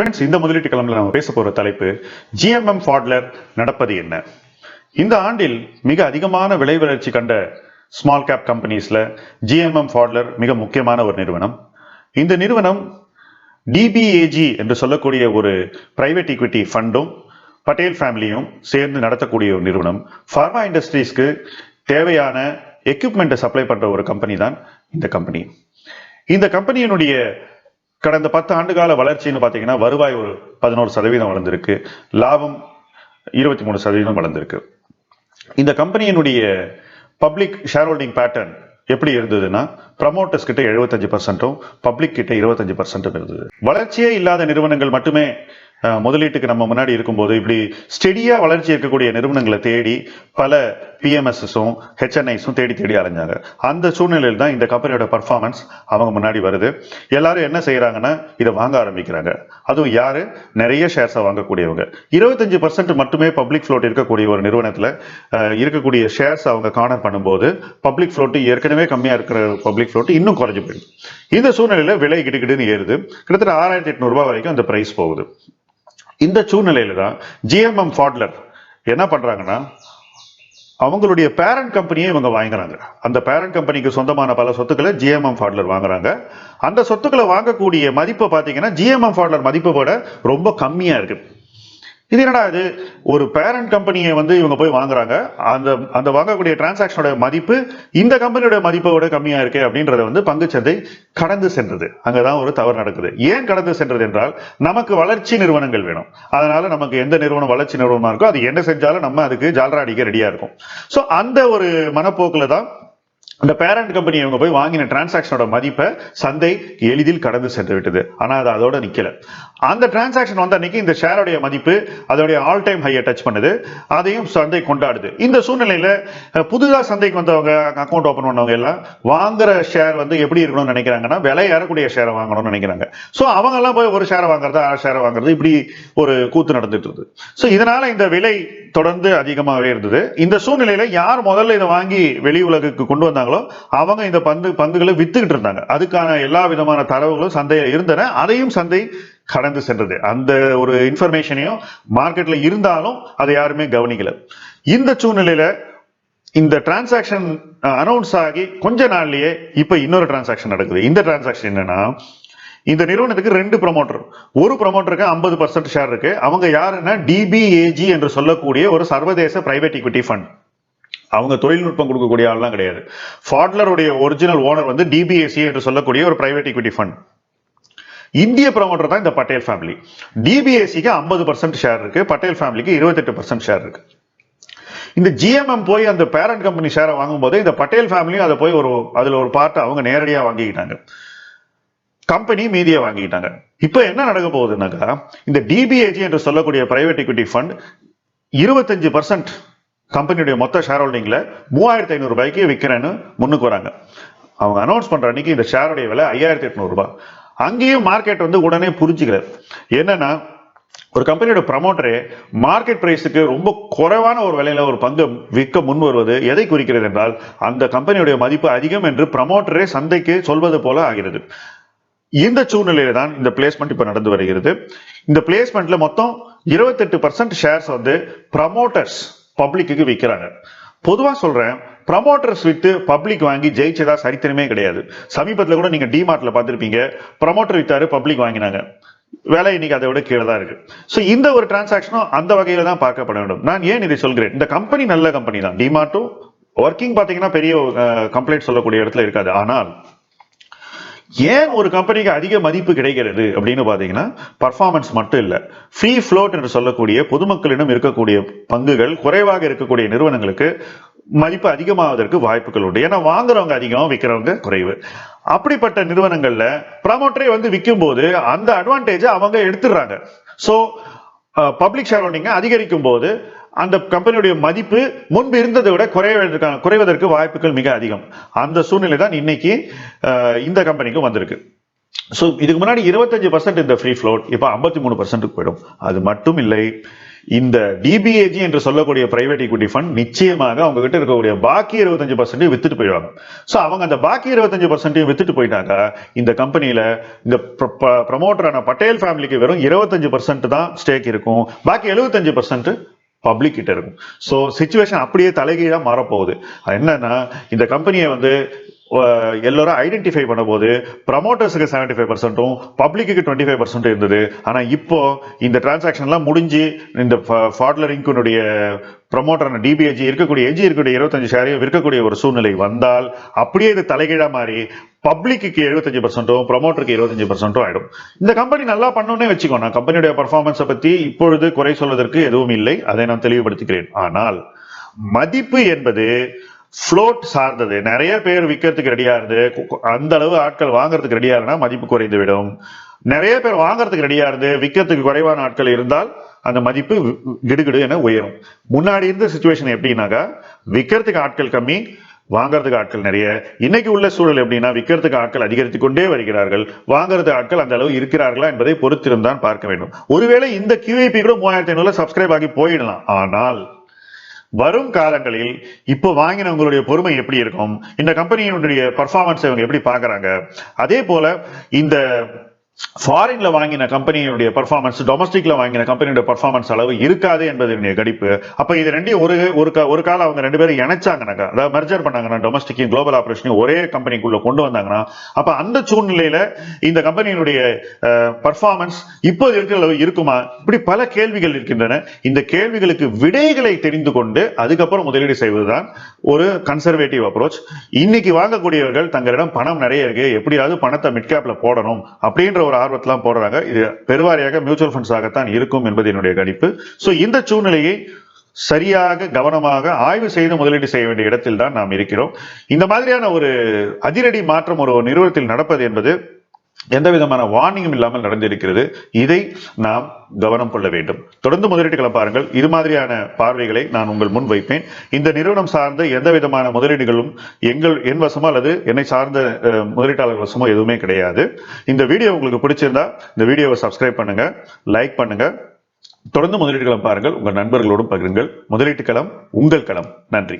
Friends இந்த முதலீட்டு கிளம்புல நம்ம பேச போகிற தலைப்பு ஜிஎம்எம் ஃபாட்லர் நடப்பது என்ன? இந்த ஆண்டில் மிக அதிகமான விலை வளர்ச்சி கண்ட ஸ்மால் கேப் கம்பெனிஸில் ஜிஎம்எம் ஃபாட்லர் மிக முக்கியமான ஒரு நிறுவனம். இந்த நிறுவனம் டிபிஏஜி என்று சொல்லக்கூடிய ஒரு பிரைவேட் ஈக்விட்டி ஃபண்டும் பட்டேல் ஃபேமிலியும் சேர்ந்து நடத்தக்கூடிய ஒரு நிறுவனம். ஃபார்மா இண்டஸ்ட்ரீஸ்க்கு தேவையான எக்யூப்மெண்ட்டை சப்ளை பண்ணுற ஒரு கம்பெனி தான் இந்த கம்பெனி இந்த கம்பெனியினுடைய கடந்த பத்து ஆண்டுகால வளர்ச்சின்னு பார்த்தீங்கன்னா வருவாய் ஒரு பதினோரு சதவீதம் வளர்ந்துருக்கு. லாபம் இருபத்தி மூணு சதவீதம் வளர்ந்துருக்கு. இந்த கம்பெனியினுடைய பப்ளிக் ஷேர் ஹோல்டிங் பேட்டர்ன் எப்படி இருந்ததுன்னா ப்ரமோட்டர்ஸ் கிட்ட எழுபத்தஞ்சு பர்சன்ட்டும் பப்ளிக் கிட்ட இருபத்தஞ்சு பர்சன்ட்டும் இருந்தது. வளர்ச்சியே இல்லாத நிறுவனங்கள் மட்டுமே முதலீட்டுக்கு நம்ம முன்னாடி இருக்கும்போது இப்படி ஸ்டெடியா வளர்ச்சி இருக்கக்கூடிய நிறுவனங்களை தேடி பல பிஎம்எஸ்ஸும் ஹெச்என்ஐஸும் தேடி தேடி அலைஞ்சாங்க. அந்த சூழ்நிலையில் தான் இந்த கம்பெனியோட பர்ஃபார்மன்ஸ் அவங்க முன்னாடி வருது. எல்லாரும் என்ன செய்யறாங்கன்னா இதை வாங்க ஆரம்பிக்கிறாங்க. அதுவும் யாரு? நிறைய ஷேர்ஸை வாங்கக்கூடியவங்க. இருபத்தஞ்சு பர்சன்ட் மட்டுமே பப்ளிக் ஃப்ளோட் இருக்கக்கூடிய ஒரு நிறுவனத்தில் இருக்கக்கூடிய ஷேர்ஸ் அவங்க கார்னர் பண்ணும்போது பப்ளிக் ஃப்ளோட்டு ஏற்கனவே கம்மியாக இருக்கிற பப்ளிக் ஃப்ளோட் இன்னும் குறைஞ்சு போயிடுது. இந்த சூழ்நிலையில் விலை கிட்டுக்கிட்டுன்னு ஏறுது. கிட்டத்தட்ட ஆறாயிரத்தி எட்நூறுபா வரைக்கும் அந்த ப்ரைஸ் போகுது. இந்த சூழ்நிலையில தான் ஜிஎம்எம் ஃபாட்லர் என்ன பண்றாங்கன்னா அவங்களுடைய பேரண்ட் கம்பெனியை இவங்க வாங்குறாங்க. அந்த பேரண்ட் கம்பெனிக்கு சொந்தமான பல சொத்துக்களை ஜிஎம்எம் ஃபாட்லர் வாங்குறாங்க. அந்த சொத்துக்களை வாங்கக்கூடிய மதிப்பை பார்த்தீங்கன்னா ஜிஎம்எம் ஃபாட்லர் மதிப்பை விட ரொம்ப கம்மியாக இருக்குது இது என்னடா இது? ஒரு பேரண்ட் கம்பெனியை வந்து இவங்க போய் வாங்குறாங்க. அந்த அந்த வாங்கக்கூடிய டிரான்சாக்ஷனோட மதிப்பு இந்த கம்பெனியோட மதிப்பை விட கம்மியா இருக்கு அப்படின்றத வந்து பங்குச்சந்தை கடந்து சென்றது. அங்கதான் ஒரு தவறு நடக்குது. ஏன் கடந்து சென்றது என்றால் நமக்கு வளர்ச்சி நிறுவனங்கள் வேணும். அதனால நமக்கு எந்த நிறுவனம் வளர்ச்சி நிறுவனமா இருக்கோ அது என்ன செஞ்சாலும் நம்ம அதுக்கு ஜாலரா அடிக்க ரெடியா இருக்கும். ஸோ அந்த ஒரு மனப்போக்கில் தான் அந்த பேரண்ட் கம்பெனி இவங்க போய் வாங்கின டிரான்சாக்ஷனோட மதிப்பை சந்தை எளிதில் கடந்து சென்று விட்டது. ஆனால் அது அதோட நிற்கல அந்த டிரான்சாக்ஷன் வந்த அன்னைக்கு இந்த ஷேரோடைய மதிப்பு அதோடைய ஆல் டைம் ஹையை டச் பண்ணுது. அதையும் சந்தை கொண்டாடுது. இந்த சூழ்நிலையில் புதுதாக சந்தைக்கு வந்தவங்க அக்கௌண்ட் ஓபன் பண்ணவங்க எல்லாம் வாங்குற ஷேர் வந்து எப்படி இருக்கணும்னு நினைக்கிறாங்கன்னா விலை ஏறக்கூடிய ஷேரை வாங்கணும்னு நினைக்கிறாங்க. ஸோ அவங்க எல்லாம் போய் ஒரு ஷேரை வாங்குறது ஆறு ஷேரை வாங்குறது இப்படி ஒரு கூத்து நடந்துட்டு இருந்தது. ஸோ இதனால இந்த விலை தொடர்ந்து அதிகமாகவே இருந்தது. இந்த சூழ்நிலையில் யார் முதல்ல இதை வாங்கி வெளி உலகுக்கு கொண்டு வந்தாங்க வந்தாங்களோ அவங்க இந்த பந்து பங்குகளை வித்துக்கிட்டு இருந்தாங்க. அதுக்கான எல்லா விதமான தரவுகளும் சந்தையில் இருந்தன. அதையும் சந்தை கடந்து சென்றது. அந்த ஒரு இன்ஃபர்மேஷனையும் மார்க்கெட்ல இருந்தாலும் அதை யாருமே கவனிக்கல. இந்த சூழ்நிலையில இந்த டிரான்சாக்ஷன் அனௌன்ஸ் ஆகி கொஞ்ச நாள்லயே இப்ப இன்னொரு டிரான்சாக்ஷன் நடக்குது. இந்த டிரான்சாக்ஷன் என்னன்னா இந்த நிறுவனத்துக்கு ரெண்டு ப்ரமோட்டர் ஒரு ப்ரமோட்டருக்கு ஐம்பது பர்சன்ட் ஷேர் இருக்கு. அவங்க யாருன்னா டிபிஏஜி என்று சொல்லக்கூடிய ஒரு சர்வதேச பிரைவேட் equity ஃபண்ட் அவங்க தொழில்நுட்பம் கொடுக்கக்கூடிய ஆள்லாம் கிடையாது. ஃபாட்லருடைய ஒரிஜினல் ஓனர் வந்து டிபிஎஸ்சி என்று சொல்லக்கூடிய ஒரு பிரைவேட் இக்விட்டி ஃபண்ட் இந்திய ப்ரமோட்டர் தான் இந்த பட்டேல் ஃபேமிலி டிபிஎஸ்சிக்கு ஐம்பது பர்சன்ட் ஷேர் இருக்கு பட்டேல் ஃபேமிலிக்கு இருபத்தெட்டு பர்சன்ட் ஷேர் இருக்கு. இந்த ஜிஎம்எம் போய் அந்த பேரண்ட் கம்பெனி ஷேரை வாங்கும்போது இந்த பட்டேல் ஃபேமிலியும் அதை போய் ஒரு அதில் ஒரு பார்ட்டை அவங்க நேரடியாக வாங்கிக்கிட்டாங்க. கம்பெனி மீதியை வாங்கிக்கிட்டாங்க. இப்போ என்ன நடக்க போகுதுன்னாக்கா இந்த டிபிஏஜி என்று சொல்லக்கூடிய பிரைவேட் இக்விட்டி ஃபண்ட் இருபத்தஞ்சு பர்சன்ட் கம்பெனியுடைய மொத்த ஷேர் ஹோல்டிங்கில் மூவாயிரத்தி ஐநூறுரூபாய்க்கு விற்கிறேன்னு முன்னுக்கு வராங்க. அவங்க அனௌன்ஸ் பண்ணுற அன்றைக்கி இந்த ஷேருடைய விலை ஐயாயிரத்தி எட்நூறுரூபா அங்கேயும் மார்க்கெட் வந்து உடனே புரிஞ்சுக்கல. என்னன்னா ஒரு கம்பெனியோட ப்ரமோட்டரே மார்க்கெட் பிரைஸுக்கு ரொம்ப குறைவான ஒரு விலையில ஒரு பங்கு விற்க முன் வருவது எதை குறிக்கிறது என்றால் அந்த கம்பெனியுடைய மதிப்பு அதிகம் என்று ப்ரமோட்டரே சந்தைக்கு சொல்வது போல ஆகிறது. இந்த சூழ்நிலையில தான் இந்த பிளேஸ்மெண்ட் இப்போ நடந்து வருகிறது. இந்த பிளேஸ்மெண்ட்ல மொத்தம் இருபத்தெட்டு பர்சன்ட் ஷேர்ஸ் வந்து ப்ரமோட்டர்ஸ் பப்ளிக்கு விற்கிறாங்க பொதுவா சொல்றேன் ப்ரமோட்டர்ஸ் வித்து பப்ளிக் வாங்கி ஜெயிச்சதா சரித்திரமே கிடையாது. சமீபத்தில் கூட நீங்க டிமார்ட்ல பார்த்திருப்பீங்க ப்ரமோட்டர் வித்தாரு பப்ளிக் வாங்கினாங்க. வேலை இன்னைக்கு அதை விட கீழே தான் இருக்கு. ஸோ இந்த ஒரு டிரான்சாக்ஷனும் அந்த வகையில தான் பார்க்கப்பட வேண்டும். நான் ஏன் இதை சொல்கிறேன்? இந்த கம்பெனி நல்ல கம்பெனி தான். டிமார்ட்டும் ஒர்க்கிங் பார்த்தீங்கன்னா பெரிய கம்ப்ளைண்ட் சொல்லக்கூடிய இடத்துல இருக்காது. ஆனால் ஏன் ஒரு கம்பெனிக்கு அதிக மதிப்பு கிடைக்கிறது அப்படின்னு பார்த்தீங்கன்னா பர்ஃபார்மன்ஸ் மட்டும் இல்லை. ஃப்ரீ ஃப்ளோட் என்று சொல்லக்கூடிய பொதுமக்களிடம் இருக்கக்கூடிய பங்குகள் குறைவாக இருக்கக்கூடிய நிறுவனங்களுக்கு மதிப்பு அதிகமாவதற்கு வாய்ப்புகள் உண்டு. ஏன்னா வாங்குறவங்க அதிகம் விற்கிறவங்க குறைவு. அப்படிப்பட்ட நிறுவனங்கள்ல ப்ரமோட்டரை வந்து விற்கும் போது அந்த அட்வான்டேஜை அவங்க எடுத்துடுறாங்க. ஸோ பப்ளிக் ஷேர் ஹோல்டிங்கை அதிகரிக்கும் போது அந்த கம்பெனியுடைய மதிப்பு முன்பு இருந்ததை விட குறைவதற்கான குறைவதற்கு வாய்ப்புகள் மிக அதிகம். அந்த சூழ்நிலை தான் இன்னைக்கு இந்த கம்பெனிக்கும் வந்திருக்கு. ஸோ இதுக்கு முன்னாடி இருபத்தஞ்சு பர்சன்ட் இந்த ஃப்ரீ ஃப்ளோட் இப்போ ஐம்பத்தி மூணு பர்சன்ட்டுக்கு போயிடும். அது மட்டும் இல்லை இந்த டிபிஏஜி என்று சொல்லக்கூடிய பிரைவேட் ஈக்விட்டி ஃபண்ட் நிச்சயமாக அவங்க கிட்ட இருக்கக்கூடிய பாக்கி இருபத்தஞ்சு பர்சன்ட்டையும் வித்துட்டு போயிடுவாங்க. ஸோ அவங்க அந்த பாக்கி இருபத்தஞ்சு பர்சன்ட்டையும் வித்துட்டு போயிட்டாங்க இந்த கம்பெனியில இந்த ப்ரமோட்டரான பட்டேல் ஃபேமிலிக்கு வெறும் இருபத்தஞ்சு பர்சன்ட் தான் ஸ்டேக் இருக்கும். பாக்கி எழுபத்தஞ்சு பர்சன்ட் பப்ளிக் கிட்ட இருக்கும். ஸோ சுச்சுவேஷன் அப்படியே தலைகீழாக மாறப்போகுது. அது என்னன்னா இந்த கம்பெனியை வந்து எல்லாரும் ஐடென்டிஃபை பண்ணும்போது ப்ரமோட்டர்ஸுக்கு செவன்டி ஃபைவ் பர்சன்ட்டும் பப்ளிக்கு டுவெண்ட்டி ஃபைவ் பர்சன்ட் இருந்தது. ஆனால் இப்போ இந்த டிரான்சாக்ஷன்லாம் முடிஞ்சு இந்த ஃபாட்லர் இன்குனுடைய ப்ரமோட்டரான டிபிஎஜி இருக்கக்கூடிய எஜி இருக்கக்கூடிய இருபத்தஞ்சு ஷேரையும் விற்கக்கூடிய ஒரு சூழ்நிலை வந்தால் அப்படியே இது தலைகீழாக மாறி பப்ளிக்கு எழுபத்தஞ்சு பர்சன்ட்டும் ப்ரமோட்டருக்கு இருபத்தஞ்சு பர்சன்ட்டும் ஆயிடும். இந்த கம்பெனி நல்லா பண்ணோன்னே வச்சுக்கோ நான் கம்பெனியுடைய பர்ஃபார்மன்ஸை பற்றி இப்பொழுது குறை சொல்வதற்கு எதுவும் இல்லை. அதை நான் தெளிவுபடுத்துகிறேன் ஆனால் மதிப்பு என்பது ஃப்ளோட் சார்ந்தது. நிறைய பேர் விற்கிறதுக்கு ரெடியா இருந்து அந்த அளவு ஆட்கள் வாங்குறதுக்கு ரெடியா இருந்தா மதிப்பு குறைந்து விடும். நிறைய பேர் வாங்குறதுக்கு ரெடியா இருந்து விற்கிறதுக்கு குறைவான ஆட்கள் இருந்தால் அந்த மதிப்பு கிடுகிடு என உயரும். முன்னாடி இருந்த சுச்சுவேஷன் எப்படின்னாக்கா விற்கிறதுக்கு ஆட்கள் கம்மி வாங்குறதுக்கு ஆட்கள் நிறைய. இன்னைக்கு உள்ள சூழல் எப்படின்னா விற்கிறதுக்கு ஆட்கள் அதிகரித்து கொண்டே வருகிறார்கள். வாங்குறதுக்கு ஆட்கள் அந்த அளவு இருக்கிறார்களா என்பதை பொறுத்திருந்தான் பார்க்க வேண்டும். ஒருவேளை இந்த கியூஐபி கூட மூவாயிரத்தி ஐநூறுல சப்ஸ்கிரைப் ஆகி போயிடலாம். ஆனால் வரும் காலங்களில் இப்போ வாங்கினவங்களுடைய பொறுமை எப்படி இருக்கும்? இந்த கம்பெனியினுடைய பர்ஃபார்மன்ஸ் இவங்க எப்படி பாக்குறாங்க அதே போல இந்த ஃபாரின்ல வாங்கின கம்பெனியுடைய பர்ஃபார்மன்ஸ் டொமஸ்டிக்ல வாங்கின கம்பெனியோட பர்ஃபார்மன்ஸ் அளவு இருக்காது என்பது என்னுடைய கணிப்பு. அப்ப இது ரெண்டையும் ஒரு ஒரு ஒரு காலம் அவங்க ரெண்டு பேரும் இணைச்சாங்கனாக்கா அதாவது மெர்ஜர் பண்ணாங்கன்னா டொமஸ்டிக்கையும் குளோபல் ஆபரேஷனையும் ஒரே கம்பெனிக்குள்ள கொண்டு வந்தாங்கன்னா அப்ப அந்த சூழ்நிலையில இந்த கம்பெனியினுடைய பர்ஃபார்மன்ஸ் இப்போது இருக்கிற அளவு இருக்குமா? இப்படி பல கேள்விகள் இருக்கின்றன. இந்த கேள்விகளுக்கு விடைகளை தெரிந்து கொண்டு அதுக்கப்புறம் முதலீடு செய்வதுதான் ஒரு கன்சர்வேட்டிவ் அப்ரோச் இன்னைக்கு வாங்கக்கூடியவர்கள் தங்களிடம் பணம் நிறைய இருக்கு. எப்படியாவது பணத்தை மிட்கேப்ல போடணும் அப்படின்ற ஒரு ஆர்வத்தெல்லாம் போடுறாங்க. இது பெருவாரியாக மியூச்சுவல் ஃபண்ட்ஸாகத்தான் இருக்கும் என்பது என்னுடைய கணிப்பு. ஸோ இந்த சூழ்நிலையை சரியாக கவனமாக ஆய்வு செய்து முதலீடு செய்ய வேண்டிய இடத்தில் தான் நாம் இருக்கிறோம். இந்த மாதிரியான ஒரு அதிரடி மாற்றம் ஒரு நிறுவனத்தில் நடப்பது என்பது எந்த விதமான வார்னிங்கும் இல்லாமல் நடந்திருக்கிறது. இதை நாம் கவனம் கொள்ள வேண்டும். தொடர்ந்து முதலீட்டுகளை பாருங்கள். இது மாதிரியான பார்வைகளை நான் உங்கள் முன் வைப்பேன். இந்த நிறுவனம் சார்ந்த எந்த விதமான முதலீடுகளும் எங்கள் என் வசமோ அல்லது என்னை சார்ந்த முதலீட்டாளர் வசமோ எதுவுமே கிடையாது. இந்த வீடியோ உங்களுக்கு பிடிச்சிருந்தா இந்த வீடியோவை சப்ஸ்கிரைப் பண்ணுங்க லைக் பண்ணுங்க. தொடர்ந்து முதலீட்டுகளை பாருங்கள். உங்கள் நண்பர்களோடும் பகிருங்கள். முதலீட்டு களம் உங்கள் களம். நன்றி.